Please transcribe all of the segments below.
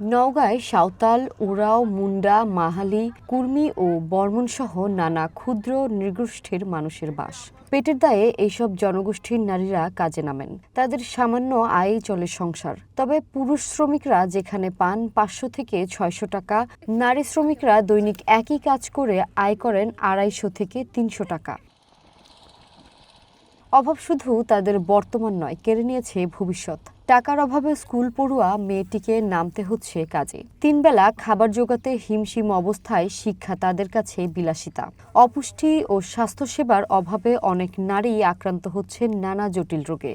নওগাঁয় সাঁওতাল উরাও মুন্ডা, মাহালি, কুর্মি ও বর্মন সহ নানা ক্ষুদ্র নৃগোষ্ঠীর মানুষের বাস। পেটের দায়ে এইসব জনগোষ্ঠীর নারীরা কাজে নামেন। তাদের সামান্য আয়েই চলে সংসার। তবে পুরুষ শ্রমিকরা যেখানে পান পাঁচশো থেকে ছয়শো টাকা, নারী শ্রমিকরা দৈনিক একই কাজ করে আয় করেন আড়াইশো থেকে তিনশো টাকা। অভাব শুধু তাদের বর্তমান নয়, কেড়ে নিয়েছে ভবিষ্যৎ। টাকার অভাবে স্কুল পড়ুয়া মেয়েটিকে নামতে হচ্ছে কাজে। তিনবেলা খাবার জোগাতে হিমশিম অবস্থায় শিক্ষা তাদের কাছে বিলাসিতা। অপুষ্টি ও স্বাস্থ্যসেবার অভাবে অনেক নারী আক্রান্ত হচ্ছে নানা জটিল রোগে।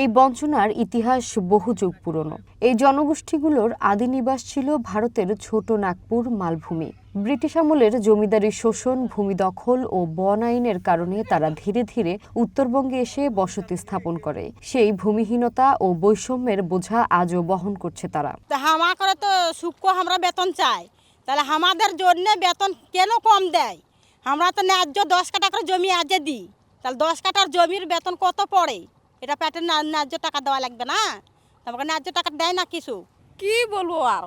এই বঞ্চনার ইতিহাস বহু যুগ পুরনো। এই জনগোষ্ঠীগুলোর আদি নিবাস ছিল ভারতের ছোট নাগপুর মালভূমি। ব্রিটিশ আমলের জমিদারি শোষণ, ভূমি দখল ও বন আইনের কারণে তারা ধীরে ধীরে উত্তরবঙ্গে এসে বসতি স্থাপন করে। সেই ভূমিহীনতা ও বৈষম্যের বোঝা আজও বহন করছে তারা। হামা করে তো সূক্ষ্ম আমরা বেতন চাই। তাহলে আমাদের জন্য বেতন কেন কম দেয়? আমরা তো ন্যায্য দশ কাটা করে জমি আজে দিই। তাহলে দশ কাটার জমির বেতন কত পড়ে? এটা প্যাটের ন্যায্য টাকা দেওয়া লাগবে না। তোমাকে ন্যায্য টাকা দেয় না কিছু। কি বলব আর?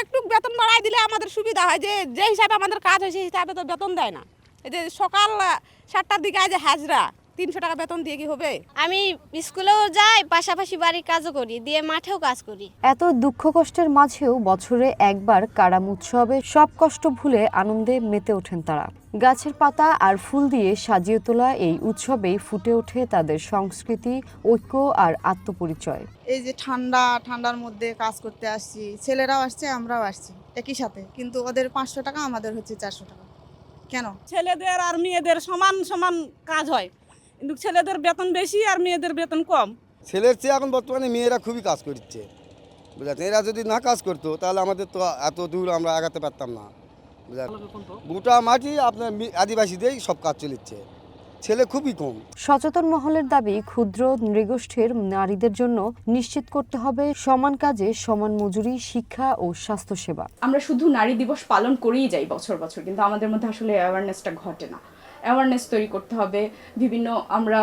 একটু বেতন বাড়াই দিলে আমাদের সুবিধা হয়। যে যে হিসাবে আমাদের কাজ হয়, সেই হিসাবে তো বেতন দেয় না। এই যে সকাল সাতটার দিকে আজ হাজরা। তিনশো টাকা বেতন দিয়ে কি হবে? আমি স্কুলেও যাই পাশাপাশি বাড়ির কাজও করি দিয়ে মাঠেও কাজ করি। এত দুঃখ কষ্টের মাঝেও বছরে একবার কারাম উৎসবে সব কষ্ট ভুলে আনন্দে মেতে ওঠেন তারা। গাছের পাতা আর ফুল দিয়ে সাজিয়ে তোলা এই উৎসবেই ফুটে ওঠে তাদের সংস্কৃতি ঐক্য আর আত্মপরিচয়। এই যে ঠান্ডা ঠান্ডার মধ্যে কাজ করতে আসছি ছেলেরাও আসছে আমরাও আসছি একই সাথে। কিন্তু ওদের পাঁচশো টাকা আমাদের হচ্ছে চারশো টাকা। কেন? ছেলেদের আর মেয়েদের সমান সমান কাজ হয়। কিন্তু ছেলেদের বেতন বেশি আর মেয়েদের বেতন কম। ছেলের চেয়ে এখন বর্তমানে মেয়েরা খুবই কাজ করছে। বুঝলেন এরা যদি না কাজ করতো তাহলে আমাদের তো এত দূর আমরা আগাতে পারতাম না। বুঝলেন গোটা মাটি আপনার আদিবাসীদেরই সব কাজ চলেছে ছেলে খুবই কম। সচেতন মহলের দাবি ক্ষুদ্র নৃগোষ্ঠীর নারীদের জন্য নিশ্চিত করতে হবে সমান কাজে সমান মজুরি শিক্ষা ও স্বাস্থ্যসেবা। আমরা শুধু নারী দিবস পালন করেই যাই বছর বছর কিন্তু আমাদের মধ্যে আসলে অ্যাওয়ারনেসটা ঘটে না। অ্যাওয়ারনেস তৈরি করতে হবে। বিভিন্ন আমরা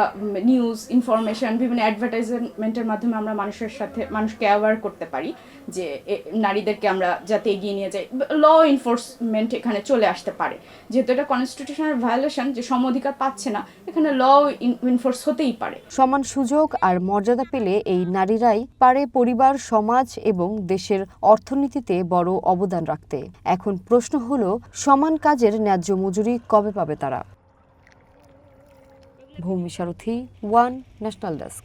নিউজ ইনফরমেশন বিভিন্ন অ্যাডভার্টাইজমেন্টের মাধ্যমে আমরা মানুষের সাথে, মানুষকে অ্যাওয়ার করতে পারি যে নারীদেরকে আমরা যাতে এগিয়ে নিয়ে যাই। ল এনফোর্সমেন্ট এখানে চলে আসতে পারে। যেহেতু এটা কনস্টিটিউশনাল ভায়োলেশন যে সম অধিকার পাচ্ছে না, এখানে ল এনফোর্স হতেই পারে। সমান সুযোগ আর মর্যাদা পেলে এই নারীরাই পারে পরিবার, সমাজ এবং দেশের অর্থনীতিতে বড় অবদান রাখতে। এখন প্রশ্ন হলো, সমান কাজের ন্যায্য মজুরি কবে পাবে তারা? ভূমি সারথি ওয়ান ন্যাশনাল ডেস্ক।